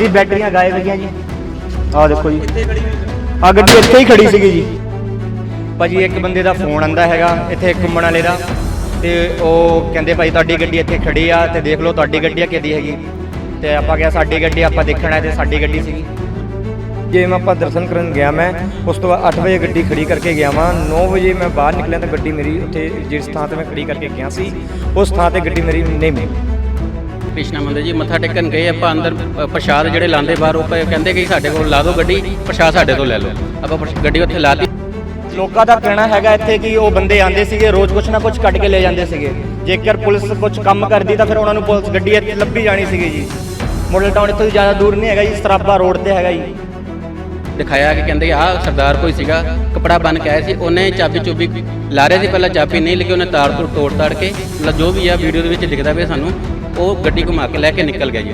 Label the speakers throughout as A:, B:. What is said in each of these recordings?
A: ਦੀ ਬੈਟਰੀਆਂ ਗਾਇਬ ਹੈਗੀਆਂ ਜੀ। ਆਹ ਦੇਖੋ ਜੀ। ਆ ਗੱਡੀ ਇੱਥੇ ਹੀ ਖੜੀ ਸੀਗੀ ਜੀ। ਭਾਜੀ, ਇੱਕ ਬੰਦੇ ਦਾ ਫੋਨ ਆਂਦਾ ਹੈਗਾ, ਇੱਥੇ ਘੁੰਮਣ ਵਾਲੇ ਦਾ। ਤੇ ਉਹ ਕਹਿੰਦੇ ਭਾਈ, ਤੁਹਾਡੀ ਗੱਡੀ ਇੱਥੇ ਖੜੀ ਆ, ਤੇ ਦੇਖ ਲਓ ਤੁਹਾਡੀ ਗੱਡੀ ਆ ਕਿਹਦੀ ਹੈਗੀ। ਤੇ ਆਪਾਂ ਕਿਹਾ, ਸਾਡੀ ਗੱਡੀ ਆਪਾਂ ਦੇਖਣਾ ਹੈ ਤੇ ਸਾਡੀ ਗੱਡੀ ਸੀਗੀ।
B: ਜੇ ਮੈਂ ਆਪਾਂ ਦਰਸ਼ਨ ਕਰਨ ਗਿਆ ਮੈਂ, ਉਸ ਤੋਂ ਬਾਅਦ 8 ਵਜੇ ਗੱਡੀ ਖੜੀ ਕਰਕੇ ਗਿਆ ਵਾਂ। 9 ਵਜੇ ਮੈਂ ਬਾਹਰ ਨਿਕਲਿਆ ਤਾਂ ਗੱਡੀ ਮੇਰੀ ਉੱਥੇ, ਜਿਸ ਥਾਂ ਤੇ ਮੈਂ ਖੜੀ ਕਰਕੇ ਗਿਆ ਸੀ, ਉਸ ਥਾਂ ਤੇ ਗੱਡੀ ਮੇਰੀ ਨਹੀਂ ਮਿਲੀ।
C: ਕ੍ਰਿਸ਼ਨਾ ਮੰਦਿਰ ਜੀ ਮੱਥਾ ਟੇਕਣ ਗਏ ਆਪਾਂ ਅੰਦਰ ਪ੍ਰਸ਼ਾਦ ਜਿਹੜੇ ਲਾਉਂਦੇ ਬਾਹਰ ਉਹ ਕਹਿੰਦੇ ਕਿ ਸਾਡੇ ਕੋਲ ਲਾ ਦਿਓ ਗੱਡੀ ਪ੍ਰਸ਼ਾਦ ਸਾਡੇ ਤੋਂ ਲੈ ਲਓ। ਆਪਾਂ ਗੱਡੀ ਉੱਥੇ ਲਾ ਦਿੱਤੀ।
A: ਲੋਕਾਂ ਦਾ ਕਹਿਣਾ ਹੈਗਾ ਇੱਥੇ ਕਿ ਉਹ ਬੰਦੇ ਆਂਦੇ ਸੀਗੇ ਰੋਜ਼ ਕੁਛ ਨਾ ਕੁਛ ਕੱਢ ਕੇ ਲੈ ਜਾਂਦੇ ਸੀਗੇ। ਜੇਕਰ ਪੁਲਿਸ ਕੁਛ ਕੰਮ ਕਰਦੀ ਤਾਂ ਫਿਰ ਉਹਨਾਂ ਨੂੰ ਪੁਲਿਸ ਗੱਡੀ ਇੱਥੇ ਲੱਭੀ ਜਾਣੀ ਸੀਗੀ ਜੀ। ਮਾਡਲ ਟਾਊਨ ਇੱਥੋਂ ਦੀ ਜ਼ਿਆਦਾ ਦੂਰ ਨਹੀਂ ਹੈਗਾ ਜੀ ਸਰਾਬਾ ਰੋਡ ਤੇ ਹੈਗਾ ਜੀ।
C: ਦਿਖਾਇਆ ਕਿ ਕਹਿੰਦੇ ਆਹ ਸਰਦਾਰ ਕੋਈ ਸੀਗਾ ਕਪੜਾ ਬਨ ਕੇ ਆਇਆ ਸੀ ਉਹਨੇ ਚਾਬੀ ਚੁਬੀ ਲਾ ਰਹੇ ਸੀ ਪਹਿਲਾਂ ਚਾਬੀ ਨਹੀਂ ਲੱਗੀ ਉਹਨੇ ਤਾਰ ਤੋਂ ਤੋੜ ਤਾੜ ਕੇ ਮਤਲਬ ਜੋ ਵੀ ਆ ਵੀਡੀਓ ਦੇ ਵਿੱਚ ਦਿਖਦਾ ਪਿਆ ਸਾਨੂੰ। ਉਹ ਗੱਡੀ ਘੁਮਾ ਕੇ ਲੈ ਕੇ ਨਿਕਲ ਗਿਆ ਜੀ।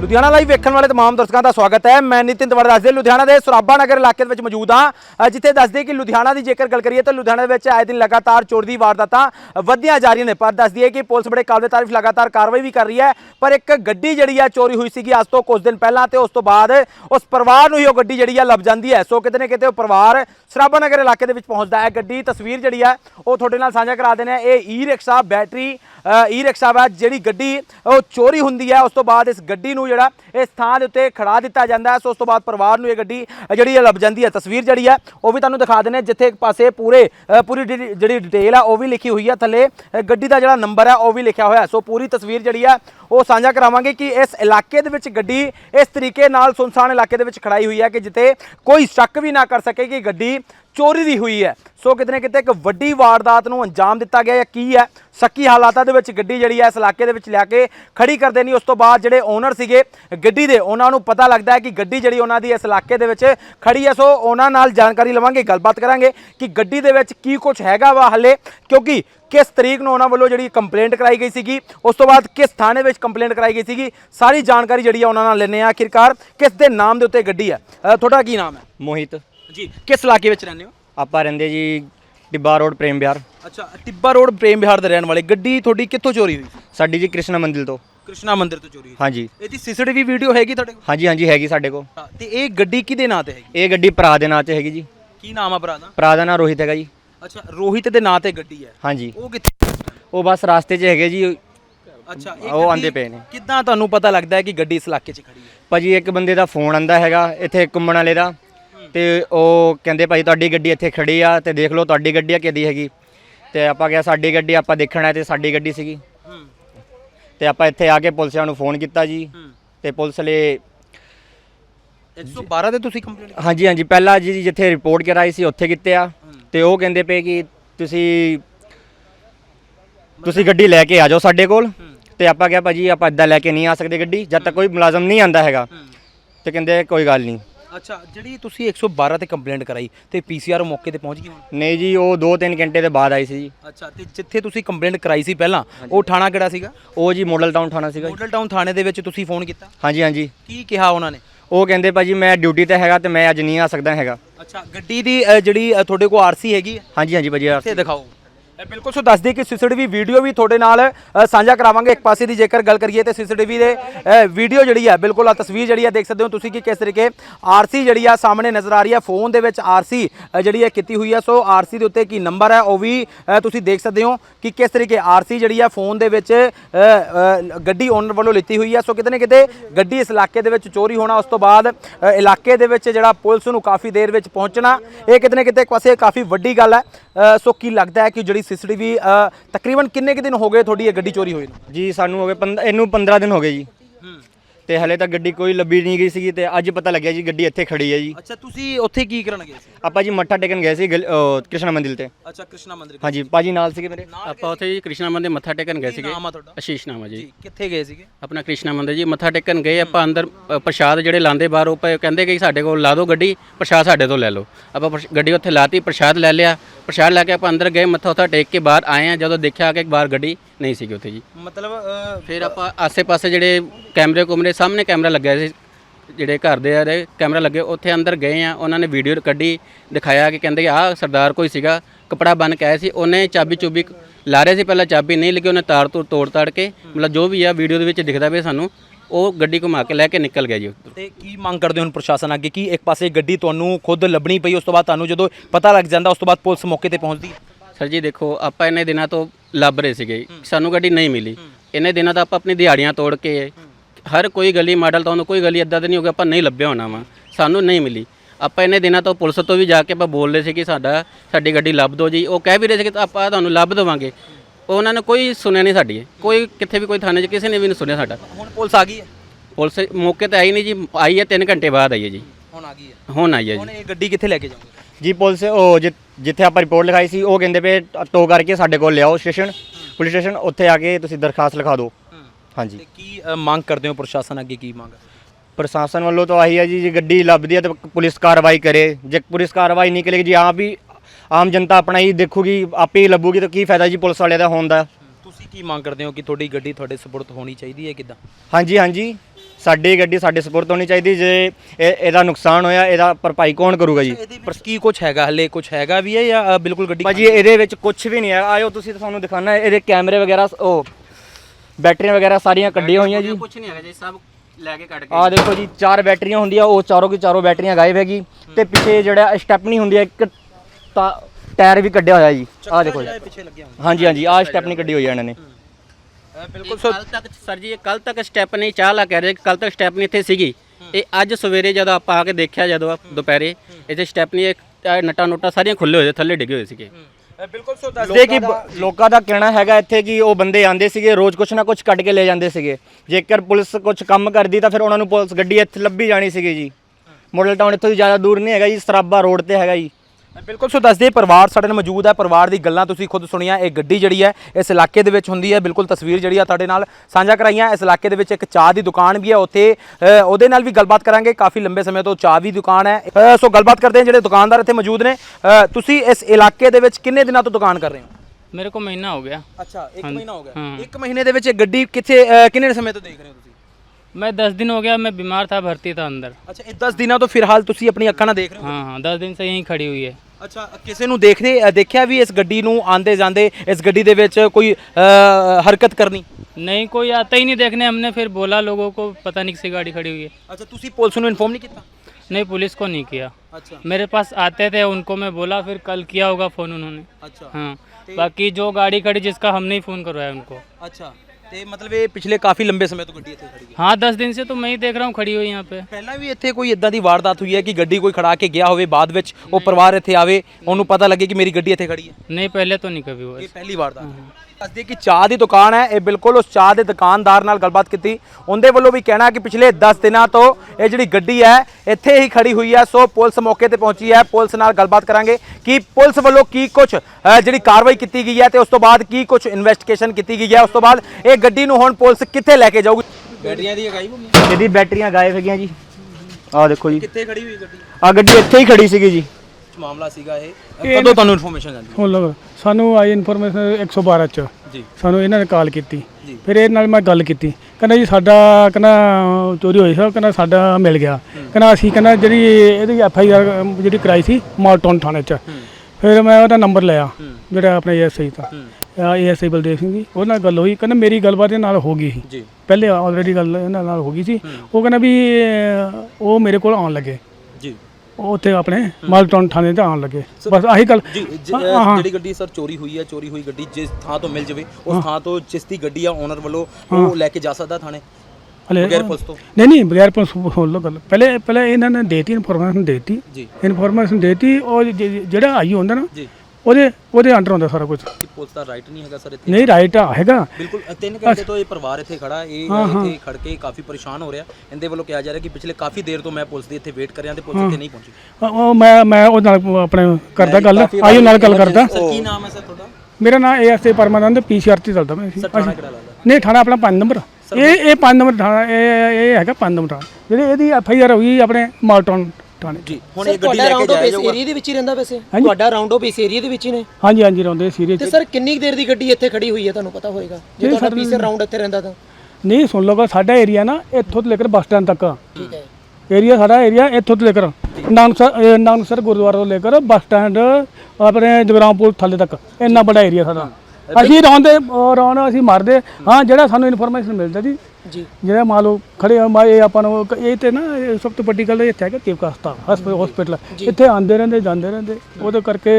D: ਲੁਧਿਆਣਾ ਲਾਈਵ ਵੇਖਣ ਵਾਲੇ ਤਮਾਮ ਦਰਸ਼ਕਾਂ ਦਾ ਸਵਾਗਤ ਹੈ। ਮੈਂ ਨਿਤਿਨ ਤਵੜ ਦੱਸਦੇ ਲੁਧਿਆਣਾ ਦੇ ਸੁਰਾਬਾ ਨਗਰ ਇਲਾਕੇ ਦੇ ਵਿੱਚ ਮੌਜੂਦ ਹਾਂ ਜਿੱਥੇ ਦੱਸਦੇ ਕਿ ਲੁਧਿਆਣਾ ਦੀ ਜੇਕਰ ਗੱਲ ਕਰੀਏ ਤਾਂ ਲੁਧਿਆਣਾ ਦੇ ਵਿੱਚ ਆਏ ਦਿਨ ਲਗਾਤਾਰ ਚੋਰੀ ਦੀ ਵਾਰਦਾਤਾਂ ਵਧੀਆਂ ਜਾ ਰਹੀਆਂ ਨੇ, ਪਰ ਦੱਸਦੀ ਹੈ ਕਿ ਪੁਲਿਸ ਬੜੇ ਕਾਬਲੇ ਤਾਰੀਫ ਲਗਾਤਾਰ ਕਾਰਵਾਈ ਵੀ ਕਰ ਰਹੀ ਹੈ। ਪਰ ਇੱਕ ਗੱਡੀ ਜਿਹੜੀ ਹੈ ਚੋਰੀ ਹੋਈ ਸੀਗੀ ਅੱਜ ਤੋਂ ਕੁਝ ਦਿਨ ਪਹਿਲਾਂ ਤੇ ਉਸ ਤੋਂ ਬਾਅਦ ਉਸ ਪਰਿਵਾਰ ਨੂੰ ਹੀ ਉਹ ਗੱਡੀ ਜਿਹੜੀ ਹੈ ਲੱਭ ਜਾਂਦੀ ਹੈ। ਸੋ ਕਿਤੇ ਨਾ ਕਿਤੇ ਉਹ ਪਰਿਵਾਰ ਸੁਰਾਬਾ ਨਗਰ ਇਲਾਕੇ ਦੇ ਵਿੱਚ ਪਹੁੰਚਦਾ ਹੈ। ਗੱਡੀ ਤਸਵੀਰ ਜਿਹੜੀ ਹੈ ਉਹ ਤੁਹਾਡੇ ਨਾਲ ਸਾਂਝਾ ਕਰਾ ਦਿੰਦੇ ਇਹ e rickshaw battery e rickshaw ਵਾ ਜਿਹੜੀ ਗੱਡੀ, ਉਹ ਚੋਰੀ ਹੁੰਦੀ ਹੈ, ਉਸ ਤੋਂ ਬਾਅਦ ਇਸ ਗੱਡੀ ਨੂੰ ਜਿਹੜਾ ਇਸ ਥਾਂ ਦੇ ਉੱਤੇ ਖੜਾ ਦਿੱਤਾ ਜਾਂਦਾ ਹੈ। ਸੋ ਉਸ ਤੋਂ ਬਾਅਦ ਪਰਿਵਾਰ ਨੂੰ ਇਹ ਗੱਡੀ ਜਿਹੜੀ ਲੱਭ ਜਾਂਦੀ ਹੈ। ਤਸਵੀਰ ਜਿਹੜੀ ਹੈ, ਉਹ ਵੀ ਤੁਹਾਨੂੰ ਦਿਖਾ ਦਿੰਦੇ ਜਿੱਥੇ ਇੱਕ ਪਾਸੇ ਪੂਰੇ ਪੂਰੀ ਜਿਹੜੀ ਜਿਹੜੀ ਡਿਟੇਲ ਆ, ਉਹ ਵੀ ਲਿਖੀ ਹੋਈ ਹੈ। ਥੱਲੇ ਗੱਡੀ ਦਾ ਜਿਹੜਾ ਨੰਬਰ ਹੈ, ਉਹ ਵੀ ਲਿਖਿਆ ਹੋਇਆ ਸੋ ਪੂਰੀ ਤਸਵੀਰ ਜਿਹੜੀ ਹੈ ਉਹ ਸਾਂਝਾ ਕਰਾਵਾਂਗੇ ਕਿ ਇਸ ਇਲਾਕੇ ਦੇ ਵਿੱਚ ਗੱਡੀ ਇਸ ਤਰੀਕੇ ਨਾਲ ਸੁਨਸਾਨ ਇਲਾਕੇ ਦੇ ਵਿੱਚ ਖੜਾਈ ਹੋਈ ਹੈ ਕਿ ਜਿੱਥੇ ਕੋਈ ਸ਼ੱਕ ਵੀ ਨਾ ਕਰ ਸਕੇ ਕਿ ਗੱਡੀ ਚੋਰੀ ਦੀ ਹੋਈ ਹੈ। ਸੋ ਕਿਤੇ ਨਾ ਕਿਤੇ ਇੱਕ ਵੱਡੀ ਵਾਰਦਾਤ ਨੂੰ ਅੰਜਾਮ ਦਿੱਤਾ ਗਿਆ ਜਾਂ ਕੀ ਹੈ, ਸੱਕੀ ਹਾਲਾਤਾਂ ਦੇ ਵਿੱਚ ਗੱਡੀ ਜਿਹੜੀ ਹੈ ਇਸ ਇਲਾਕੇ ਦੇ ਵਿੱਚ ਲਿਆ ਕੇ ਖੜੀ ਕਰਦੇ ਨਹੀਂ ਉਸ ਤੋਂ ਬਾਅਦ ਜਿਹੜੇ ਓਨਰ ਸੀਗੇ, ਗੱਡੀ ਦੇ, ਉਹਨਾਂ ਨੂੰ ਪਤਾ ਲੱਗਦਾ ਹੈ ਕਿ ਗੱਡੀ ਜਿਹੜੀ ਉਹਨਾਂ ਦੀ ਇਸ ਇਲਾਕੇ ਦੇ ਵਿੱਚ ਖੜੀ ਹੈ। ਸੋ ਉਹਨਾਂ ਨਾਲ ਜਾਣਕਾਰੀ ਲਵਾਂਗੇ, ਗੱਲਬਾਤ ਕਰਾਂਗੇ ਕਿ ਗੱਡੀ ਦੇ ਵਿੱਚ ਕੀ ਕੁਝ ਹੈਗਾ ਵਾ ਹੱਲੇ, ਕਿਉਂਕਿ ਕਿਸ ਤਰੀਕ ਨੂੰ ਉਹਨਾਂ ਵੱਲੋਂ ਜਿਹੜੀ ਕੰਪਲੇਂਟ ਕਰਾਈ ਗਈ ਸੀਗੀ ਉਸ ਤੋਂ ਬਾਅਦ ਕਿਸ ਥਾਣੇ ਵਿੱਚ ਕੰਪਲੇਂਟ ਕਰਾਈ ਗਈ ਸੀਗੀ ਸਾਰੀ ਜਾਣਕਾਰੀ ਜਿਹੜੀ ਆ ਉਹਨਾਂ ਨਾਲ ਲੈਣੇ ਆ ਆਖਿਰਕਾਰ ਕਿਸ ਦੇ ਨਾਮ ਦੇ ਉੱਤੇ ਗੱਡੀ ਹੈ ਅ, ਤੁਹਾਡਾ ਕੀ ਨਾਮ ਹੈ?
A: ਮੋਹਿਤ।
D: ਜੀ ਕਿਸ ਇਲਾਕੇ ਵਿੱਚ ਰਹਿੰਦੇ ਹੋ?
A: ਆਪਾਂ ਰਹਿੰਦੇ ਜੀ ਟਿੱਬਾ ਰੋਡ ਪ੍ਰੇਮ ਵਿਹਾਰ।
D: ਅੱਛਾ ਟਿੱਬਾ ਰੋਡ ਪ੍ਰੇਮ ਵਿਹਾਰ ਦੇ ਰਹਿਣ ਵਾਲੇ। ਗੱਡੀ ਤੁਹਾਡੀ ਕਿੱਥੋਂ ਚੋਰੀ ਹੋਈ?
A: ਸਾਡੀ ਜੀ ਕ੍ਰਿਸ਼ਨਾ ਮੰਦਿਰ ਤੋਂ।
D: ਕ੍ਰਿਸ਼ਨਾ ਮੰਦਿਰ ਤੋਂ ਚੋਰੀ
A: ਹਾਂਜੀ।
D: ਇਹਦੀ ਸੀਸੀਟੀਵੀ ਵੀਡੀਓ ਹੈਗੀ ਤੁਹਾਡੇ ਕੋਲ?
A: ਹਾਂਜੀ ਹਾਂਜੀ ਹੈਗੀ ਸਾਡੇ ਕੋਲ।
D: ਹਾਂ, ਤੇ ਇਹ ਗੱਡੀ ਕਿਹਦੇ ਨਾਂ ਤੇ ਹੈਗੀ?
A: ਇਹ ਗੱਡੀ ਭਰਾ ਦੇ ਨਾਂ ਤੇ ਹੈਗੀ ਜੀ।
D: ਕੀ ਨਾਮ ਆ ਭਰਾ ਦਾ?
A: ਭਰਾ ਦਾ ਨਾਂ ਰੋਹਿਤ ਹੈਗਾ ਜੀ।
D: ਅੱਛਾ ਰੋਹਿਤ ਦੇ ਨਾਂ ਤੇ ਗੱਡੀ ਹੈ।
A: ਹਾਂਜੀ।
D: ਉਹ ਕਿੱਥੇ?
A: ਉਹ ਬਸ ਰਾਸਤੇ 'ਚ ਹੈਗੇ ਜੀ।
D: ਅੱਛਾ
A: ਉਹ ਆਂਦੇ ਪਏ ਨੇ।
D: ਕਿੱਦਾਂ ਤੁਹਾਨੂੰ ਪਤਾ ਲੱਗਦਾ ਹੈ ਕਿ ਗੱਡੀ ਇਸ ਇਲਾਕੇ 'ਚ ਖੜੀ ਹੈ?
A: ਭਾਜੀ ਇੱਕ ਬੰਦੇ ਦਾ ਫੋਨ ਆਂਦਾ ਹੈਗਾ ਇੱਥੇ ਘੁੰਮਣ ਵਾਲੇ ਦਾ। ਤੇ ਉਹ ਕਹਿੰਦੇ ਭਾਈ ਤੁਹਾਡੀ ਗੱਡੀ ਇੱਥੇ ਖੜੀ ਆ ਤੇ ਦੇਖ ਲਓ ਤੁਹਾਡੀ ਗੱਡੀ ਆ ਕਿਹਦੀ ਹੈਗੀ। ਤੇ ਆਪਾਂ ਕਿਹਾ ਸਾਡੀ ਗੱਡੀ ਆਪਾਂ ਦੇਖਣਾ ਤੇ ਸਾਡੀ ਗੱਡੀ ਸੀਗੀ।
D: ਹੂੰ।
A: ਤੇ ਆਪਾਂ ਇੱਥੇ ਆ ਕੇ ਪੁਲਿਸਿਆਂ ਨੂੰ ਫੋਨ ਕੀਤਾ ਜੀ।
D: ਹੂੰ।
A: ਤੇ ਪੁਲਿਸ ਨੇ
D: 112 ਤੇ ਤੁਸੀਂ ਕੰਪਲੇਂਟ
A: ਹਾਂਜੀ ਹਾਂਜੀ। ਪਹਿਲਾਂ ਜੀ ਜਿੱਥੇ ਰਿਪੋਰਟ ਕਰਾਈ ਸੀ ਉੱਥੇ ਕੀਤੇ ਆ। ਤੇ ਉਹ ਕਹਿੰਦੇ ਪਏ ਕਿ ਤੁਸੀਂ ਤੁਸੀਂ ਗੱਡੀ ਲੈ ਕੇ ਆ ਜਾਓ ਸਾਡੇ ਕੋਲ ਤੇ ਆਪਾਂ ਕਿਹਾ ਭਾਜੀ ਆਪਾਂ ਇੱਦਾਂ ਲੈ ਕੇ ਨਹੀਂ ਆ ਸਕਦੇ ਗੱਡੀ ਜਦ ਤੱਕ ਕੋਈ ਮੁਲਾਜ਼ਮ ਨਹੀਂ ਆਂਦਾ ਹੈਗਾ। ਤੇ ਕਹਿੰਦੇ ਕੋਈ ਗੱਲ ਨਹੀਂ।
D: ਅੱਛਾ ਜਿਹੜੀ ਤੁਸੀਂ 112 ਤੇ ਕੰਪਲੇਂਟ ਕਰਾਈ ਤੇ ਪੀਸੀਆਰ ਮੌਕੇ ਤੇ ਪਹੁੰਚ ਗਈ ਹੁਣ?
A: ਨਹੀਂ ਜੀ ਉਹ 2-3 ਘੰਟੇ ਦੇ ਬਾਅਦ ਆਈ ਸੀ ਜੀ।
D: ਅੱਛਾ ਤੇ ਜਿੱਥੇ ਤੁਸੀਂ ਕੰਪਲੇਂਟ ਕਰਾਈ ਸੀ ਪਹਿਲਾਂ ਉਹ ਥਾਣਾ ਕਿਹੜਾ ਸੀਗਾ?
A: ਉਹ ਜੀ ਮਾਡਲ ਟਾਊਨ ਥਾਣਾ ਸੀਗਾ ਜੀ।
D: ਮਾਡਲ ਟਾਊਨ ਥਾਣੇ ਦੇ ਵਿੱਚ ਤੁਸੀਂ ਫੋਨ ਕੀਤਾ?
A: ਹਾਂਜੀ ਹਾਂਜੀ।
D: ਕੀ ਕਿਹਾ ਉਹਨਾਂ ਨੇ?
A: ਉਹ ਕਹਿੰਦੇ ਭਾਜੀ ਮੈਂ ਡਿਊਟੀ ਤੇ ਹੈਗਾ ਤੇ ਮੈਂ ਅੱਜ ਨਹੀਂ ਆ ਸਕਦਾ ਹੈਗਾ।
D: ਅੱਛਾ ਗੱਡੀ ਦੀ ਅ, ਜਿਹੜੀ ਅ, ਤੁਹਾਡੇ ਕੋਲ ਆਰਸੀ ਹੈਗੀ? ਹੈ
A: ਹਾਂਜੀ ਹਾਂਜੀ ਭਾਜੀ
D: ਇੱਥੇ ਦਿਖਾਓ। ਬਿਲਕੁਲ ਸੋ ਦੱਸਦੀ ਕਿ ਸੀਸੀਟੀਵੀ ਵੀਡੀਓ ਵੀ ਤੁਹਾਡੇ ਨਾਲ ਅ, ਸਾਂਝਾ ਕਰਾਵਾਂਗੇ। ਇੱਕ ਪਾਸੇ ਦੀ ਜੇਕਰ ਗੱਲ ਕਰੀਏ ਤੇ ਸੀਸੀਟੀਵੀ ਦੇ ਵੀਡੀਓ ਜਿਹੜੀ ਹੈ ਬਿਲਕੁਲ ਆ ਤਸਵੀਰ ਜਿਹੜੀ ਹੈ ਦੇਖ ਸਕਦੇ ਹੋ ਤੁਸੀਂ ਕਿ ਕਿਸ ਤਰੀਕੇ ਆਰਸੀ ਜਿਹੜੀ ਆ ਸਾਹਮਣੇ ਨਜ਼ਰ ਆ ਰਹੀ ਹੈ ਫੋਨ ਦੇ ਵਿੱਚ ਆਰਸੀ ਜਿਹੜੀ ਹੈ ਕੀਤੀ ਹੋਈ ਹੈ ਸੋ ਆਰਸੀ ਦੇ ਉੱਤੇ ਕੀ ਨੰਬਰ ਹੈ ਉਹ ਵੀ ਅ, ਤੁਸੀਂ ਦੇਖ ਸਕਦੇ ਹੋ ਕਿ ਕਿਸ ਤਰੀਕੇ ਆਰਸੀ ਜਿਹੜੀ ਆ ਫੋਨ ਦੇ ਵਿੱਚ ਅ, ਅ, ਗੱਡੀ ਓਨਰ ਵੱਲੋਂ ਲਿੱਤੀ ਹੋਈ ਹੈ ਸੋ ਕਿਤੇ ਨਾ ਕਿਤੇ ਗੱਡੀ ਇਸ ਇਲਾਕੇ ਦੇ ਵਿੱਚ ਚੋਰੀ ਹੋਣਾ ਉਸ ਤੋਂ ਬਾਅਦ ਅ, ਇਲਾਕੇ ਦੇ ਵਿੱਚ ਜਿਹੜਾ ਪੁਲਿਸ ਨੂੰ ਕਾਫੀ ਦੇਰ ਵਿੱਚ ਪਹੁੰਚਣਾ ਇਹ ਕਿਤੇ ਨਾ ਕਿਤੇ ਇੱਕ ਪਾਸੇ ਕਾਫੀ ਵੱਡੀ ਗੱਲ ਹੈ ਅ, ਸੋ ਕੀ ਲੱਗਦਾ ਹੈ ਕਿ ਜਿਹੜੀ ਸੀਸੀਟੀਵੀ ਤਕਰੀਬਨ ਕਿੰਨੇ ਕੁ ਦਿਨ ਹੋ ਗਏ ਤੁਹਾਡੀ ਇਹ ਗੱਡੀ ਚੋਰੀ ਹੋਈ ਨੂੰ?
A: ਜੀ ਸਾਨੂੰ ਹੋ ਗਏ ਪੰਦ- ਇਹਨੂੰ 15 ਦਿਨ ਹੋ ਗਏ ਜੀ। ਤੇ ਹਲੇ ਤੱਕ ਗੱਡੀ ਕੋਈ ਲੱਭੀ ਨਹੀਂ ਗਈ ਸੀਗੀ ਤੇ ਅੱਜ ਪਤਾ ਲੱਗਿਆ ਜੀ ਗੱਡੀ ਇੱਥੇ ਖੜੀ ਹੈ ਜੀ।
D: ਅੱਛਾ ਤੁਸੀਂ ਉੱਥੇ ਕੀ ਕਰਨ ਗਏ ਸੀ?
A: ਆਪਾਂ ਜੀ ਮੱਥਾ ਟੇਕਣ ਗਏ ਸੀ ਗਲ- ਅਹ ਕ੍ਰਿਸ਼ਨਾ ਮੰਦਿਰ ਤੇ।
D: ਅੱਛਾ ਕ੍ਰਿਸ਼ਨਾ ਮੰਦਿਰ
A: ਹਾਂਜੀ ਭਾਜੀ ਨਾਲ ਸੀਗੇ ਮੇਰੇ।
C: ਆਪਾਂ ਉੱਥੇ ਜੀ ਕ੍ਰਿਸ਼ਨਾ ਮੰਦਿਰ ਮੱਥਾ ਟੇਕਣ ਗਏ ਸੀਗੇ।
D: ਨਾਮ ਆ ਤੁਹਾਡਾ?
C: ਆਸ਼ੀਸ਼ ਨਾਮ ਆ ਜੀ।
D: ਕਿੱਥੇ ਗਏ ਸੀਗੇ?
C: ਆਪਣਾ ਕ੍ਰਿਸ਼ਨਾ ਮੰਦਿਰ ਜੀ ਮੱਥਾ ਟੇਕਣ ਗਏ ਆਪਾਂ ਅੰਦਰ ਅ, ਪ੍ਰਸ਼ਾਦ ਜਿਹੜੇ ਲਾਉਂਦੇ ਬਾਹਰ ਉਹ ਪਏ ਕਹਿੰਦੇ ਕਿ ਸਾਡੇ ਕੋਲ ਲਾ ਦਿਓ ਗੱਡੀ ਪ੍ਰਸ਼ਾਦ ਸਾਡੇ ਤੋਂ ਲੈ ਲਓ। ਆਪਾਂ ਪ੍ਰਸ਼- ਗੱਡੀ ਉੱਥੇ ਲਾਤੀ ਪ੍ਰਸ਼ਾਦ ਲੈ ਲਿਆ ਪ੍ਰਸ਼ਾਦ ਲੈ ਕੇ ਆਪਾਂ ਅੰਦਰ ਗਏ ਮੱਥਾ ਉੱਥਾ ਟੇਕ ਕੇ ਬਾਹਰ ਆਏ ਆ ਜਦੋਂ ਦੇਖਿਆ ਕਿ ਬਾਹਰ ਗੱਡੀ ਨਹੀਂ ਸੀਗੀ ਉੱਥੇ ਜੀ।
D: ਮਤਲਬ
C: ਫਿਰ ਆਪਾਂ ਆਸੇ-ਪਾਸੇ ਜਿਹੜੇ ਕੈਮਰੇ ਕੁਮਰੇ ਸਾਹਮਣੇ ਕੈਮਰਾ ਲੱਗਿਆ ਸੀ ਜਿਹੜੇ ਘਰ ਦੇ ਆ ਰਹੇ ਕੈਮਰਾ ਲੱਗੇ ਉੱਥੇ ਅੰਦਰ ਗਏ ਆ ਉਹਨਾਂ ਨੇ ਵੀਡੀਓ ਕੱਢੀ ਦਿਖਾਇਆ ਕਿ ਕਹਿੰਦੇ ਆਹ ਸਰਦਾਰ ਕੋਈ ਸੀਗਾ ਕਪੜਾ ਬੰਨ ਕੇ ਆਇਆ ਸੀ ਉਹਨੇ ਚਾਬੀ ਚੁਬੀ ਲਾ ਰਿਹਾ ਸੀ ਪਹਿਲਾਂ ਚਾਬੀ ਨਹੀਂ ਲੱਗੀ ਉਹਨੇ ਤਾਰ ਤੋਂ ਤੋੜ ਤਾੜ ਕੇ ਮਤਲਬ ਜੋ ਵੀ ਆ ਵੀਡੀਓ ਦੇ ਵਿੱਚ ਦਿਖਦਾ ਪਿਆ ਸਾਨੂੰ ਉਹ ਗੱਡੀ ਘੁਮਾ ਕੇ ਲੈ ਕੇ ਨਿਕਲ ਗਿਆ ਜੀ ਉੱਧਰੋਂ।
D: ਤੇ ਕੀ ਮੰਗ ਕਰਦੇ ਹੋ ਹੁਣ ਪ੍ਰਸ਼ਾਸਨ ਅੱਗੇ? ਕਿ ਇੱਕ ਪਾਸੇ ਗੱਡੀ ਤੁਹਾਨੂੰ ਖੁਦ ਲੱਭਣੀ ਪਈ ਉਸ ਤੋਂ ਬਾਅਦ ਤੁਹਾਨੂੰ ਜਦੋਂ ਪਤਾ ਲੱਗ ਜਾਂਦਾ ਉਸ ਤੋਂ ਬਾਅਦ ਪੁਲਿਸ ਮੌਕੇ ਤੇ ਪਹੁੰਚਦੀ ਹੈ?
C: ਸਰ ਜੀ ਦੇਖੋ ਆਪਾਂ ਇੰਨੇ ਦਿਨਾਂ ਤੋਂ ਲੱਭ ਰਹੇ ਸੀਗੇ। ਸਾਨੂੰ ਗੱਡੀ ਨਹੀਂ ਮਿਲੀ। ਇੰਨੇ ਦਿਨਾਂ ਤੋਂ ਆਪਾਂ ਆਪਣੀ ਦਿਹਾੜੀਆਂ ਤੋੜ ਕੇ ਹਰ ਕੋਈ ਗਲੀ ਮਾਡਲ ਤਾਂ ਉਹਨੂੰ ਕੋਈ ਗਲੀ ਇਦਾਂ ਦੀ ਨਹੀਂ ਹੋ ਗਿਆ ਆਪਾਂ ਨਹੀਂ ਲੱਭਿਆ ਹੋਣਾ ਵਾ। ਸਾਨੂੰ ਨਹੀਂ ਮਿਲੀ। ਆਪਾਂ ਇੰਨੇ ਦਿਨਾਂ ਤੋਂ ਪੁਲਿਸ ਤੋਂ ਵੀ ਜਾ ਕੇ ਆਪਾਂ ਬੋਲ ਰਹੇ ਸੀ ਕਿ ਸਾਡਾ ਸਾਡੀ ਗੱਡੀ ਲੱਭ ਦਿਓ ਜੀ। ਉਹ ਕਹਿ ਵੀ ਰਹੇ ਸੀ ਕਿ ਆਪਾਂ ਤੁਹਾਨੂੰ ਲੱਭ ਦੇਵਾਂਗੇ। ਉਹਨਾਂ ਨੇ ਕੋਈ ਸੁਣਿਆ ਨਹੀਂ ਸਾਡੀ। ਕੋਈ ਕਿੱਥੇ ਵੀ ਕੋਈ ਥਾਣੇ 'ਚ ਕਿਸੇ ਨੇ ਵੀ ਨਹੀਂ ਸੁਣਿਆ ਸਾਡਾ।
D: ਹੁਣ ਪੁਲਿਸ ਆ ਗਈ ਹੈ?
C: ਪੁਲਿਸ ਮੌਕੇ ਤੇ ਆਈ ਨਹੀਂ ਜੀ ਆਈ ਹੈ 3 ਘੰਟੇ ਬਾਅਦ ਆਈ ਹੈ ਜੀ।
D: ਹੁਣ ਆ ਗਈ ਹੈ?
C: ਹੁਣ ਆਈ ਹੈ
D: ਹੁਣ
C: ਜੀ
D: ਇਹ ਗੱਡੀ ਕਿੱਥੇ ਲੈ ਕੇ ਜਾਓਗੇ
A: ਜੀ ਪੁਲਿਸ ਉਹ ਜਿ- ਜਿੱਥੇ ਆਪਾਂ ਰਿਪੋਰਟ ਲਿਖਾਈ ਸੀ ਉਹ ਕਹਿੰਦੇ ਪਏ ਟੋ ਕਰਕੇ ਸਾਡੇ ਕੋਲ ਲਿਆਓ ਸਟੇਸ਼ਨ ਪੁਲਿਸ ਸਟੇਸ਼ਨ ਉੱਥੇ ਆ ਕੇ ਤੁਸੀਂ ਦਰਖਾਸਤ ਲਿਖਾ ਦਿਓ। ਹਾਂਜੀ।
D: ਤੇ ਕੀ ਅ, ਮੰਗ ਕਰਦੇ ਹੋ ਪ੍ਰਸ਼ਾਸਨ ਅੱਗੇ ਕੀ ਮੰਗ?
A: ਪ੍ਰਸ਼ਾਸਨ ਵੱਲੋਂ ਤਾਂ ਆਹੀ ਹੈ ਜੀ ਜੇ ਗੱਡੀ ਲੱਭਦੀ ਹੈ ਤਾਂ ਪੁਲਿਸ ਕਾਰਵਾਈ ਕਰੇ। ਜੇ ਪੁਲਿਸ ਕਾਰਵਾਈ ਨਹੀਂ ਕਰੇਗੀ ਜੀ ਆਪ ਹੀ ਆਮ ਜਨਤਾ ਆਪਣਾ ਹੀ ਦੇਖੂਗੀ ਆਪੇ ਹੀ ਲੱਭੂਗੀ ਤਾਂ ਕੀ ਫਾਇਦਾ ਜੀ ਪੁਲਿਸ ਵਾਲਿਆਂ ਦਾ ਹੋਣ ਦਾ।
D: ਤੁਸੀਂ ਕੀ ਮੰਗ ਕਰਦੇ ਹੋ ਕਿ ਤੁਹਾਡੀ ਗੱਡੀ ਤੁਹਾਡੇ ਸਪੁਰਦ ਹੋਣੀ ਚਾਹੀਦੀ ਹੈ ਕਿਦਾਂ?
A: ਹਾਂਜੀ ਹਾਂਜੀ। ਸਾਡੀ ਗੱਡੀ ਸਾਡੇ ਸਪੁਰਦ ਹੋਣੀ ਚਾਹੀਦੀ ਜੇ ਇਹ- ਇਹਦਾ ਨੁਕਸਾਨ ਹੋਇਆ ਇਹਦਾ ਭਰਪਾਈ ਕੌਣ ਕਰੂਗਾ ਜੀ?
D: ਇਹਦੇ ਵਿੱਚ ਕੀ ਕੁਝ ਹੈਗਾ? ਹਲੇ ਕੁਝ ਹੈਗਾ ਵੀ ਹੈ ਜਾਂ ਅ, ਬਿਲਕੁਲ ਗੱਡੀ
A: ਭਾਜੀ ਇਹਦੇ ਵਿੱਚ ਕੁਝ ਵੀ ਨਹੀਂ ਹੈ। ਆਇਓ ਤੁਸੀਂ ਤੁਹਾਨੂੰ ਦਿਖਾਣਾ ਇਹਦੇ ਕੈਮਰੇ ਵਗੈਰਾ ਉਹ ਬੈਟਰੀਆਂ ਵਗੈਰਾ ਸਾਰੀਆਂ ਕੱਢੀਆਂ ਹੋਈਆਂ ਜੀ।
C: ਕੁਝ ਨਹੀਂ ਹੈਗਾ ਜੀ ਸਭ ਲੈ ਕੇ ਕੱਢ
A: ਆ ਦੇਖੋ ਜੀ ਚਾਰ ਬੈਟਰੀਆਂ ਹੁੰਦੀਆਂ ਉਹ ਚਾਰੋਂ ਕੀ ਚਾਰੋਂ ਬੈਟਰੀਆਂ ਗਾਇਬ ਹੈਗੀ। ਤੇ ਪਿੱਛੇ ਜਿਹੜਾ ਸਟੈਪਨੀ ਹੁੰਦੀ ਹੈ ਇੱਕ ਤਾਂ ਟਾਇਰ ਵੀ ਕੱਢਿਆ ਹੋਇਆ ਜੀ। ਆ ਦੇਖੋ ਜੀ।
D: ਪਿੱਛੇ ਲੱਗਿਆ
A: ਹਾਂਜੀ ਹਾਂਜੀ ਆ ਸਟੈਪਨੀ ਕੱਢੀ ਹੋਈ ਹੈ ਇਹਨਾਂ ਨੇ।
D: ਬਿਲਕੁਲ
C: ਕੱਲ ਤੱਕ ਸਰ ਜੀ ਕੱਲ ਤੱਕ ਸਟੈਪ ਨਹੀਂ ਚਾਹ ਲਾ ਕਹਿ ਰਹੇ ਕੱਲ ਤੱਕ ਸਟੈਪ ਨਹੀਂ ਇੱਥੇ ਸੀਗੀ। ਇਹ ਅੱਜ ਸਵੇਰੇ ਜਦੋਂ ਆਪਾਂ ਆ ਕੇ ਦੇਖਿਆ ਜਦੋਂ ਦੁਪਹਿਰੇ ਇੱਥੇ ਸਟੈਪ ਨਹੀਂ ਨਟਾ ਨੋਟਾ ਸਾਰੀਆਂ ਖੁੱਲੇ ਹੋਏ ਥੱਲੇ ਡਿੱਗੇ ਹੋਏ ਸੀਗੇ।
D: ਬਿਲਕੁਲ ਸੋ
A: ਦੱਸਦੇ ਕਿ ਲੋਕਾਂ ਦਾ ਕਹਿਣਾ ਹੈਗਾ ਇੱਥੇ ਕਿ ਉਹ ਬੰਦੇ ਆਂਦੇ ਸੀਗੇ ਰੋਜ਼ ਕੁਛ ਨਾ ਕੁਛ ਕੱਢ ਕੇ ਲੈ ਜਾਂਦੇ ਸੀਗੇ। ਜੇਕਰ ਪੁਲਿਸ ਕੁਛ ਕੰਮ ਕਰਦੀ ਤਾਂ ਫਿਰ ਉਹਨਾਂ ਨੂੰ ਪੁਲਿਸ ਗੱਡੀ ਇੱਥੇ ਲੱਭੀ ਜਾਣੀ ਸੀਗੀ ਜੀ। ਮਾਡਲ ਟਾਊਨ ਇੱਥੋਂ ਦੀ ਜ਼ਿਆਦਾ ਦੂਰ ਨਹੀਂ ਹੈਗਾ ਜੀ ਸਰਾਬਾ ਰੋਡ ਤੇ ਹੈਗਾ ਜੀ।
D: ਬਿਲਕੁਲ ਸੋ ਦੱਸਦੇ ਪਰਿਵਾਰ ਸਾਡੇ ਨਾਲ ਮੌਜੂਦ ਹੈ। ਪਰਿਵਾਰ ਦੀ ਗੱਲਾਂ ਤੁਸੀਂ ਖੁਦ ਸੁਣੀਆਂ ਇਹ ਗੱਡੀ ਜਿਹੜੀ ਹੈ ਇਸ ਇਲਾਕੇ ਦੇ ਵਿੱਚ ਹੁੰਦੀ ਹੈ। ਬਿਲਕੁਲ ਤਸਵੀਰ ਜਿਹੜੀ ਆ ਤੁਹਾਡੇ ਨਾਲ ਸਾਂਝਾ ਕਰਾਈਆਂ। ਇਸ ਇਲਾਕੇ ਦੇ ਵਿੱਚ ਇੱਕ ਚਾਹ ਦੀ ਦੁਕਾਨ ਵੀ ਹੈ ਉੱਥੇ ਉਹਦੇ ਨਾਲ ਵੀ ਗੱਲਬਾਤ ਕਰਾਂਗੇ। ਕਾਫੀ ਲੰਬੇ ਸਮੇਂ ਤੋਂ ਚਾਹ ਦੀ ਦੁਕਾਨ ਹੈ। ਸੋ ਗੱਲਬਾਤ ਕਰਦੇ ਹਾਂ ਜਿਹੜੇ ਦੁਕਾਨਦਾਰ ਇੱਥੇ ਮੌਜੂਦ ਨੇ। ਤੁਸੀਂ ਇਸ ਇਲਾਕੇ ਦੇ ਵਿੱਚ ਕਿੰਨੇ ਦਿਨਾਂ ਤੋਂ ਦੁਕਾਨ ਕਰ ਰਹੇ ਹੋ?
E: ਮੇਰੇ ਕੋ ਮਹੀਨਾ ਹੋ ਗਿਆ।
D: ਅੱਛਾ ਇੱਕ ਮਹੀਨਾ ਹੋ ਗਿਆ। ਇੱਕ ਮਹੀਨੇ ਦੇ ਵਿੱਚ ਇਹ ਗੱਡੀ ਕਿੱਥੇ ਕਿੰਨੇ ਸਮੇਂ ਤੋਂ ਦੇਖ ਰਹੇ ਹੋ
E: मैं दस दिन हो गया मैं बीमार था भर्ती था अंदर
D: ਅੱਛਾ ਇਹ 10 ਦਿਨਾਂ ਤੋਂ ਫਿਲਹਾਲ ਤੁਸੀਂ ਆਪਣੀ ਅੱਖਾਂ ਨਾਲ ਦੇਖ ਰਹੇ ਹੋ
E: हाँ हाँ दस दिन से यहीं खड़ी हुई है
D: ਅੱਛਾ ਕਿਸੇ ਨੂੰ ਦੇਖਦੇ ਅ, ਦੇਖਿਆ ਵੀ ਇਸ ਗੱਡੀ ਨੂੰ ਆਂਦੇ ਜਾਂਦੇ ਇਸ ਗੱਡੀ ਦੇ ਵਿੱਚ ਕੋਈ ਅ, ਹਰਕਤ ਕਰਨੀ
E: नहीं कोई आता ही नहीं देखने हमने फिर बोला लोगों को पता नहीं किसी गाड़ी खड़ी हुई है
D: ਅੱਛਾ ਤੁਸੀਂ ਪੁਲਿਸ ਨੂੰ ਇਨਫੋਰਮ ਨਹੀਂ ਕੀਤਾ
E: नहीं पुलिस को नहीं किया
D: ਅੱਛਾ
E: मेरे पास आते थे उनको मैं बोला फिर कल किया होगा फ़ोन उन्होंने
D: ਅੱਛਾ
E: हाँ बाकी जो गाड़ी खड़ी जिसका हमने ही फ़ोन करवाया उनको
D: ਅੱਛਾ ਤੇ ਮਤਲਬ ਇਹ ਪਿਛਲੇ ਕਾਫੀ ਲੰਬੇ ਸਮੇਂ ਤੋਂ ਗੱਡੀ ਇੱਥੇ ਖੜੀ ਹੈ
E: हाँ दस दिन से तो मैं ही देख रहा हूँ खड़ी हुई यहाँ पे
D: ਪਹਿਲਾਂ ਵੀ ਇੱਥੇ ਕੋਈ ਇਦਾਂ ਦੀ ਵਾਰਦਾਤ ਹੋਈ ਹੈ ਕਿ ਗੱਡੀ ਕੋਈ ਖੜਾ ਕੇ ਗਿਆ ਹੋਵੇ ਬਾਅਦ ਵਿੱਚ ਉਹ ਪਰਿਵਾਰ ਇੱਥੇ ਆਵੇ ਉਹਨੂੰ ਪਤਾ ਲੱਗੇ ਕਿ ਮੇਰੀ ਗੱਡੀ ਇੱਥੇ ਖੜੀ ਹੈ
E: नहीं पहले तो नहीं कभी हुआ
D: ਇਹ ਪਹਿਲੀ ਵਾਰਦਾਤ ਹੈ ਦੱਸਦੇ ਕਿ ਚਾਹ ਦੀ ਦੁਕਾਨ ਹੈ ਇਹ ਬਿਲਕੁਲ ਉਸ ਚਾਹ ਦੇ ਦੁਕਾਨਦਾਰ ਨਾਲ ਗੱਲਬਾਤ ਕੀਤੀ ਉਹਦੇ ਵੱਲੋਂ ਵੀ ਕਹਿਣਾ ਕਿ ਪਿਛਲੇ 10 ਦਿਨਾਂ ਤੋਂ ਇਹ ਜਿਹੜੀ ਗੱਡੀ ਹੈ ਇੱਥੇ ਹੀ ਖੜੀ ਹੋਈ ਹੈ ਸੋ ਪੁਲਿਸ ਮੌਕੇ ਤੇ ਪਹੁੰਚੀ ਹੈ ਪੁਲਿਸ ਨਾਲ ਗੱਲਬਾਤ ਕਰਾਂਗੇ ਕਿ ਪੁਲਿਸ ਵੱਲੋਂ ਕੀ ਕੁਝ ਜਿਹੜੀ ਕਾਰਵਾਈ ਕੀਤੀ ਗਈ ਹੈ ਤੇ ਉਸ ਤੋਂ ਬਾਅਦ ਕੀ ਕੁਝ ਇਨਵੈਸਟੀਗੇਸ਼ਨ ਕੀਤੀ ਗਈ ਹੈ ਉਸ ਤੋਂ ਬਾਅਦ ਇਹ ਗੱਡੀ ਨੂੰ ਹੁਣ ਪੁਲਿਸ ਕਿੱਥੇ ਲੈ ਕੇ ਜਾਊਗੀ? ਬੈਟਰੀਆਂ ਦੀ ਗਾਇਬ ਹੋ ਗਈ
A: ਇਹਦੀ ਬੈਟਰੀਆਂ ਗਾਇਬ ਹੈਗੀਆਂ ਜੀ। ਆ ਦੇਖੋ ਜੀ।
D: ਕਿੱਥੇ ਖੜੀ ਹੋਈ ਗੱਡੀ?
A: ਆ ਗੱਡੀ ਇੱਥੇ ਹੀ ਖੜੀ ਸੀਗੀ ਜੀ।
D: ਮਾਮਲਾ ਸੀਗਾ ਇਹ। ਕਦੋਂ ਤੁਹਾਨੂੰ ਇਨਫੋਰਮੇਸ਼ਨ ਜਾਂਦੀ
F: ਹੁਣ ਲਓ ਸਾਨੂੰ ਆਈ ਇਨਫੋਰਮੇਸ਼ਨ 112 ਚ।
D: ਜੀ।
F: ਸਾਨੂੰ ਇਹਨਾਂ ਨੇ ਕਾਲ ਕੀਤੀ।
D: ਜੀ।
F: ਫਿਰ ਇਹ ਨਾਲ ਮੈਂ ਗੱਲ ਕੀਤੀ। ਕਹਿੰਦਾ ਜੀ ਸਾਡਾ ਕਹਿੰਦਾ ਚੋਰੀ ਹੋਈ ਸੀ ਕਹਿੰਦਾ ਸਾਡਾ ਮਿਲ ਗਿਆ। ਕਹਿੰਦਾ ਅਸੀਂ ਕਹਿੰਦਾ ਜਿਹੜੀ ਇਹਦੀ ਐਫ ਆਈ ਆਰ ਜਿਹੜੀ ਕਰਾਈ ਸੀ ਮਾਲਟਨ ਥਾਣੇ ਚ। ਫਿਰ ਮੈਂ ਉਹਦਾ ਨੰਬਰ ਲਿਆ ਜਿਹੜਾ ਆਪਣੇ ਐਸਆਈ ਦਾ। ਐਸਆਈ ਬਲਦੇਵ ਸਿੰਘ ਜੀ ਉਹਦੇ ਨਾਲ ਗੱਲ ਹੋਈ ਕਹਿੰਦਾ ਮੇਰੀ ਗੱਲਬਾਤ ਇਹਦੇ ਨਾਲ ਹੋ ਗਈ ਸੀ।
D: ਜੀ।
F: ਪਹਿਲੇ ਆਲਰੇਡੀ ਗੱਲ ਇਹਨਾਂ ਨਾਲ ਹੋ ਗਈ ਸੀ। ਉਹ ਕਹਿੰਦਾ ਵੀ ਅਹ, ਉਹ ਮੇਰੇ ਕੋਲ ਆਉਣ ਲੱਗੇ।
D: ਜੀ।
F: ਉਹ ਉੱਥੇ ਆਪਣੇ ਮਾਲਟਨ ਥਾਣੇ ਤੇ ਆਉਣ ਲੱਗੇ। ਬਸ ਆਹੀ ਗੱਲ।
D: ਜੀ ਜ-
F: ਹਾਂ,
D: ਅ,
F: ਹਾਂ।
D: ਜਿਹੜੀ ਗੱਡੀ ਸਰ ਚੋਰੀ ਹੋਈ ਹੈ ਚੋਰੀ ਹੋਈ ਗੱਡੀ ਜਿਸ ਥਾਂ ਤੋਂ ਮਿਲ ਜਾਵੇ ਉਸ ਥਾਂ ਤੋਂ ਜਿਸ ਦੀ ਗੱਡੀ ਆ ਓਨਰ ਵੱਲੋਂ ਉਹ ਲੈ ਕੇ ਜਾ ਸਕਦਾ ਥਾਣੇ?
F: ਹਲੇ
D: ਬਗੈਰ ਪੁਲਿਸ ਤੋਂ?
F: ਨਹੀਂ ਨਹੀਂ ਬਗੈਰ ਪੁਲਿਸ ਲਓ ਗੱਲ। ਪਹਿਲੇ ਪਹਿਲੇ ਇਹਨਾਂ ਨੇ ਦੇਤੀ ਇਨਫੋਰਮੇਸ਼ਨ ਦੇਤੀ।
D: ਜੀ।
F: ਇਨਫੋਰਮੇਸ਼ਨ ਦੇਤੀ ਉਹ ਜ- ਜਿਹੜਾ ਆਈ ਹੁੰਦਾ ਨਾ
D: ਜੀ।
F: ਉਹਦੇ ਉਹਦੇ ਅੰਡਰ ਹੁੰਦਾ ਸਾਰਾ ਕੁਝ
D: ਕਿ ਪੁਲਿਸ ਦਾ ਰਾਈਟ ਨਹੀਂ ਹੈਗਾ ਸਰ ਇੱਥੇ।
F: ਨਹੀਂ ਰਾਈਟ ਹੈਗਾ।
D: ਬਿਲਕੁਲ ਅ, ਤਿੰਨ ਘੰਟੇ ਤੋਂ ਇਹ ਪਰਿਵਾਰ ਇੱਥੇ ਖੜਾ ਇਹ ਇੱਥੇ ਖੜ ਕੇ ਕਾਫੀ ਪਰੇਸ਼ਾਨ ਹੋ ਰਿਹਾ। ਇਹਦੇ ਵੱਲੋਂ ਕਿਹਾ ਜਾ ਰਿਹਾ ਕਿ ਪਿਛਲੇ ਕਾਫੀ ਦੇਰ ਤੋਂ ਮੈਂ ਪੁਲਿਸ ਦੀ ਇੱਥੇ ਵੇਟ ਕਰ ਰਿਹਾ ਤੇ ਪੁਲਿਸ ਇੱਥੇ ਨਹੀਂ ਪਹੁੰਚੀ।
F: ਉਹ- ਉਹ ਮੈਂ ਮੈਂ ਉਹਦੇ ਨਾਲ ਆਪਣੇ ਕਰਦਾ ਗੱਲ। ਆਇਓ ਨਾਲ ਗੱਲ ਕਰਦਾ।
D: ਸਰ ਕੀ ਨਾਮ ਹੈ ਸਰ ਤੁਹਾਡਾ?
F: ਮੇਰਾ ਨਾਮ ਏਐਸਏ ਪਰਮਾਨੰਦ ਪੀਸੀਆਰ ਤੇ ਚੱਲਦਾ ਮੈਂ। ਨਹੀਂ ਥਾਣਾ ਆਪਣਾ 5 ਨੰਬਰ। ਇਹ ਇਹ 5 ਨੰਬਰ ਥਾਣਾ ਇਹ ਇਹ ਹੈਗਾ 5 ਨੰਬਰ ਥਾਣਾ। ਜਿਹੜੀ ਇਹਦੀ ਐਫ ਆਈ ਆਰ ਹੋਈ ਆਪਣੇ ਮਾਲਟਨ ਥਾਣੇ।
D: ਜੀ। ਹੁਣ ਇਹ ਗੱਡੀ ਲੈ ਕੇ ਜਾਇਆ ਜਾਊਗਾ।
G: ਏਰੀਆ ਦੇ ਵਿੱਚ ਹੀ ਰਹਿੰਦਾ ਵੈਸੇ? ਤੁਹਾਡਾ ਰਾਉਂਡ ਆਫ ਇਸ ਏਰੀਆ ਦੇ ਵਿੱਚ ਹੀ ਨੇ?
F: ਹਾਂਜੀ ਹਾਂਜੀ ਰੌਂਦੇ ਸੀਰੀਅਸ
G: ਤੇ ਸਰ ਕਿੰਨੀ ਕੁ ਦੇਰ ਦੀ ਗੱਡੀ ਇੱਥੇ ਖੜੀ ਹੋਈ ਹੈ ਤੁਹਾਨੂੰ ਪਤਾ ਹੋਏਗਾ? ਜੇ ਤੁਹਾਡਾ ਪੀਸਰ ਰਾਉਂਡ ਇੱਥੇ ਰਹਿੰਦਾ ਤਾਂ।
F: ਨਹੀਂ ਸੁਣ ਲਓ ਸਾਡਾ ਏਰੀਆ ਨਾ ਇੱਥੋਂ ਤੋਂ ਲੈ ਕੇ ਬੱਸ ਸਟੈਂਡ ਤੱਕ
G: ਠੀਕ ਹੈ।
F: ਏਰੀਆ ਸਾਡਾ ਏਰੀਆ ਇੱਥੋਂ ਤੋਂ ਲੈ ਕਰ ਨਾਨਕਸਰ ਨਾਨਕਸਰ ਗੁਰਦੁਆਰਾ ਤੋਂ ਲੈ ਕਰ ਬੱਸ ਸਟੈਂਡ ਆਪਣੇ ਜਗਰਾਮਪੁਰ ਥੱਲੇ ਤੱਕ। ਇੰਨਾ ਵੱਡਾ ਏਰੀਆ ਸਾਡਾ। ਅਸੀਂ ਰੌਂਦੇ ਰੌਣ ਅਸੀਂ ਮਾਰਦੇ। ਹਾਂ ਜਿਹੜਾ ਸਾਨੂੰ ਇਨਫੋਰਮੇਸ਼ਨ ਮਿਲਦਾ ਜੀ
G: ਜੀ।
F: ਜਿਹੜਾ ਮੰਨ ਲਓ ਖੜੇ ਆ ਮਾ ਇਹ ਆਪਾਂ ਨੂੰ ਕ- ਇਹ ਤੇ ਨਾ ਇਹ ਸਭ ਤੋਂ ਵੱਡੀ ਗੱਲ ਇੱਥੇ ਹੈਗਾ ਤੀਵਕਾ ਹਸਪਤਾਲ ਹਸਪੀਟਲ ਇੱਥੇ ਆਉਂਦੇ ਰਹਿੰਦੇ ਜਾਂਦੇ ਰਹਿੰਦੇ ਉਹਦੇ ਕਰਕੇ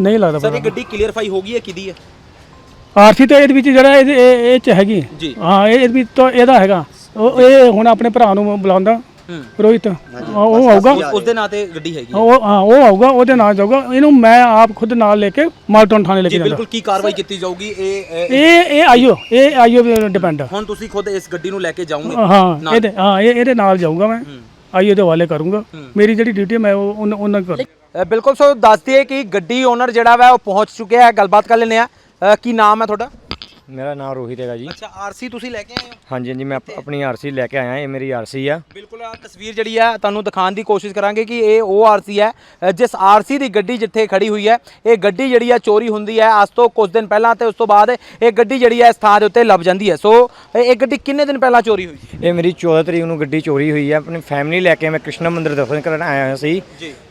F: ਨਹੀਂ ਲੱਗਦਾ
D: ਸਰ ਇਹ ਗੱਡੀ ਕਲੀਅਰਫਾਈ ਹੋ ਗਈ ਹੈ ਕਿਹਦੀ ਹੈ?
F: ਆਰਸੀ ਤਾਂ ਇਹਦੇ ਵਿੱਚ ਜਿਹੜਾ ਇਹ ਇਹ ਚ ਹੈਗੀ। ਹਾਂ ਇਹ ਇਹਦੇ ਵਿੱਚ ਤਾਂ ਇਹਦਾ ਹੈਗਾ। ਉਹ ਇਹ ਹੁਣ ਆਪਣੇ ਭਰਾ ਨੂੰ ਬੁਲਾਉਂਦਾ। ਰੋਹਿਤ ਹਾਂ, ਉਹ ਆਊਗਾ?
D: ਉਸ ਦੇ ਨਾਂ ਤੇ ਗੱਡੀ ਹੈਗੀ ਹੈ।
F: ਉਹ ਹਾਂ ਉਹ ਆਊਗਾ ਉਹਦੇ ਨਾਲ ਜਾਊਗਾ ਇਹਨੂੰ ਮੈਂ ਆਪ ਖੁਦ ਨਾਲ ਲੈ ਕੇ ਮਾਲਟਨ ਥਾਣੇ ਲੈ ਕੇ
D: ਜੀ
F: ਜਾਂਦਾ।
D: ਬਿਲਕੁਲ ਕੀ ਕਾਰਵਾਈ ਕੀਤੀ ਜਾਊਗੀ? ਇਹ ਇਹ-
F: ਇਹ ਇਹ ਆਈਓ ਇਹ ਆਈਓ ਡਿਪੈਂਡ
D: ਹੁਣ ਤੁਸੀਂ ਖੁਦ ਇਸ ਗੱਡੀ ਨੂੰ ਲੈ ਕੇ ਜਾਓਗੇ?
F: ਹਾਂ ਇਹਦੇ ਹਾਂ ਇਹ ਇਹਦੇ ਨਾਲ ਜਾਊਗਾ ਮੈਂ। ਆਈਓ ਦੇ ਹਵਾਲੇ ਕਰੂੰਗਾ। ਮੇਰੀ ਜਿਹੜੀ ਡਿਊਟੀ ਹੈ ਮੈਂ ਉਹ ਉਹਨਾਂ- ਉਹਨਾਂ ਕਰ
D: ਅ, ਬਿਲਕੁਲ ਸੋ ਦੱਸ ਦਈਏ ਕਿ ਗੱਡੀ ਓਨਰ ਜਿਹੜਾ ਵਾ ਉਹ ਪਹੁੰਚ ਚੁੱਕਿਆ ਹੈ। ਗੱਲਬਾਤ ਕਰ ਲੈਂਦੇ ਆ ਕੀ ਨਾਮ ਹੈ ਤੁਹਾਡਾ?
B: ਮੇਰਾ ਨਾਮ ਰੋਹਿਤ ਹੈਗਾ ਜੀ।
D: ਅੱਛਾ ਆਰਸੀ ਤੁਸੀਂ ਲੈ ਕੇ ਆਏ ਹੋ?
B: ਹਾਂਜੀ ਹਾਂਜੀ ਮੈਂ ਆਪ- ਆਪਣੀ ਆਰਸੀ ਲੈ ਕੇ ਆਇਆ ਇਹ ਮੇਰੀ ਆਰਸੀ ਆ।
D: ਬਿਲਕੁਲ ਆ ਤਸਵੀਰ ਜਿਹੜੀ ਹੈ ਤੁਹਾਨੂੰ ਦਿਖਾਉਣ ਦੀ ਕੋਸ਼ਿਸ਼ ਕਰਾਂਗੇ ਕਿ ਇਹ ਉਹ ਆਰਸੀ ਹੈ ਅ, ਜਿਸ ਆਰਸੀ ਦੀ ਗੱਡੀ ਜਿੱਥੇ ਖੜੀ ਹੋਈ ਹੈ ਇਹ ਗੱਡੀ ਜਿਹੜੀ ਹੈ ਚੋਰੀ ਹੁੰਦੀ ਹੈ ਅੱਜ ਤੋਂ ਕੁਝ ਦਿਨ ਪਹਿਲਾਂ ਤੇ ਉਸ ਤੋਂ ਬਾਅਦ ਇਹ ਗੱਡੀ ਜਿਹੜੀ ਹੈ ਇਸ ਥਾਂ ਦੇ ਉੱਤੇ ਲੱਭ ਜਾਂਦੀ ਹੈ। ਸੋ ਇਹ ਇਹ ਗੱਡੀ ਕਿੰਨੇ ਦਿਨ ਪਹਿਲਾਂ ਚੋਰੀ ਹੋਈ
B: ਇਹ ਮੇਰੀ 14 ਤਰੀਕ ਨੂੰ ਗੱਡੀ ਚੋਰੀ ਹੋਈ ਹੈ ਆਪਣੀ ਫੈਮਿਲੀ ਲੈ ਕੇ ਮੈਂ ਕ੍ਰਿਸ਼ਨ ਮੰਦਿਰ ਦਰਸ਼ਨ ਕਰਨ ਆਇਆ ਹੋਇਆ ਸੀ।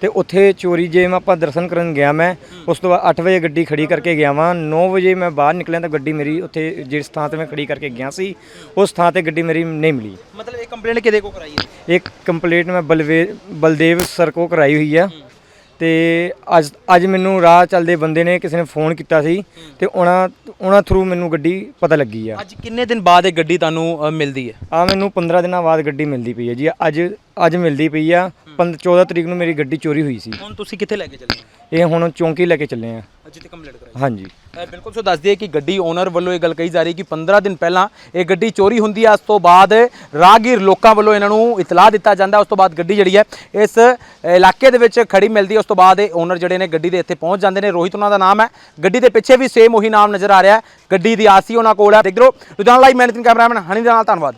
B: ਤੇ ਉੱਥੇ ਚੋਰੀ ਜੇ ਮੈਂ ਆਪਾਂ ਦਰਸ਼ਨ ਕਰਨ ਗਿਆ ਮੈਂ ਉਸ ਤੋਂ ਬਾਅਦ 8 ਵਜੇ ਗੱਡੀ ਖੜੀ ਕਰਕੇ ਗਿਆ ਵਾਂ 9 ਵਜੇ ਮੈਂ ਬਾਹਰ ਨਿਕਲਿਆ ਤਾਂ ਗੱਡੀ ਮੇਰੀ ਉੱਥੇ ਜਿਸ ਥਾਂ ਤੇ ਮੈਂ ਖੜੀ ਕਰਕੇ ਗਿਆ ਸੀ ਉਸ ਥਾਂ ਤੇ ਗੱਡੀ ਮੇਰੀ ਨਹੀਂ ਮਿਲੀ।
D: ਮਤਲਬ ਇਹ ਕੰਪਲੇਂਟ ਕਿਹਦੇ ਕੋ ਕਰਾਈ ਹੈ?
B: ਇੱਕ ਕੰਪਲੀਟ ਮੈਂ ਬਲਵੇ ਬਲਦੇਵ ਸਰ ਕੋ ਕਰਾਈ ਹੋਈ ਆ। ਤੇ ਅੱਜ ਅੱਜ ਮੈਨੂੰ ਰਾਹ ਚੱਲਦੇ ਬੰਦੇ ਨੇ ਕਿਸੇ ਨੇ ਫੋਨ ਕੀਤਾ ਸੀ ਤੇ ਉਹਨਾਂ ਉਹਨਾਂ ਥਰੂ ਮੈਨੂੰ ਗੱਡੀ ਪਤਾ ਲੱਗੀ ਆ।
D: ਅੱਜ ਕਿੰਨੇ ਦਿਨ ਬਾਅਦ ਇਹ ਗੱਡੀ ਤੁਹਾਨੂੰ ਅ, ਮਿਲਦੀ ਹੈ?
B: ਆ ਮੈਨੂੰ 15 ਦਿਨਾਂ ਬਾਅਦ ਗੱਡੀ ਮਿਲਦੀ ਪਈ ਹੈ ਜੀ। ਅੱਜ ਅੱਜ ਮਿਲਦੀ ਪਈ ਆ। 14 ਤਰੀਕ ਨੂੰ ਮੇਰੀ ਗੱਡੀ ਚੋਰੀ ਹੋਈ ਸੀ।
D: ਹੁਣ ਤੁਸੀਂ ਕਿੱਥੇ ਲੈ ਕੇ ਚੱਲੇ ਹੋ?
B: ਇਹ ਹੁਣ ਚੌਂਕੀ ਲੈ ਕੇ ਚੱਲੇ ਆ।
D: ਜਿੱਥੇ ਕੰਪਲੇਂਟ ਕਰਾਈ।
B: ਹਾਂਜੀ।
D: ਅ, ਬਿਲਕੁਲ ਸੋ ਦੱਸ ਦਈਏ ਕਿ ਗੱਡੀ ਓਨਰ ਵੱਲੋਂ ਇਹ ਗੱਲ ਕਹੀ ਜਾ ਰਹੀ ਕਿ 15 ਦਿਨ ਪਹਿਲਾਂ ਇਹ ਗੱਡੀ ਚੋਰੀ ਹੁੰਦੀ ਹੈ ਉਸ ਤੋਂ ਬਾਅਦ ਰਾਹਗੀਰ ਲੋਕਾਂ ਵੱਲੋਂ ਇਹਨਾਂ ਨੂੰ ਇਤਲਾਹ ਦਿੱਤਾ ਜਾਂਦਾ ਉਸ ਤੋਂ ਬਾਅਦ ਗੱਡੀ ਜਿਹੜੀ ਹੈ ਇਸ ਇਲਾਕੇ ਦੇ ਵਿੱਚ ਖੜੀ ਮਿਲਦੀ ਹੈ ਉਸ ਤੋਂ ਬਾਅਦ ਇਹ ਓਨਰ ਜਿਹੜੇ ਨੇ ਗੱਡੀ ਦੇ ਇੱਥੇ ਪਹੁੰਚ ਜਾਂਦੇ ਨੇ। ਰੋਹਿਤ ਉਹਨਾਂ ਦਾ ਨਾਮ ਹੈ। ਗੱਡੀ ਦੇ ਪਿੱਛੇ ਵੀ ਸੇਮ ਉਹੀ ਨਾਮ ਨਜ਼ਰ ਆ ਰਿਹਾ ਹੈ। ਗੱਡੀ ਦੀ ਆਰਸੀ ਉਹਨਾਂ ਕੋਲ ਹੈ। ਦੇਖ ਲਓ Ludhiana live managing cameraman Honey ਦੇ ਨਾਲ ਧੰਨਵਾਦ।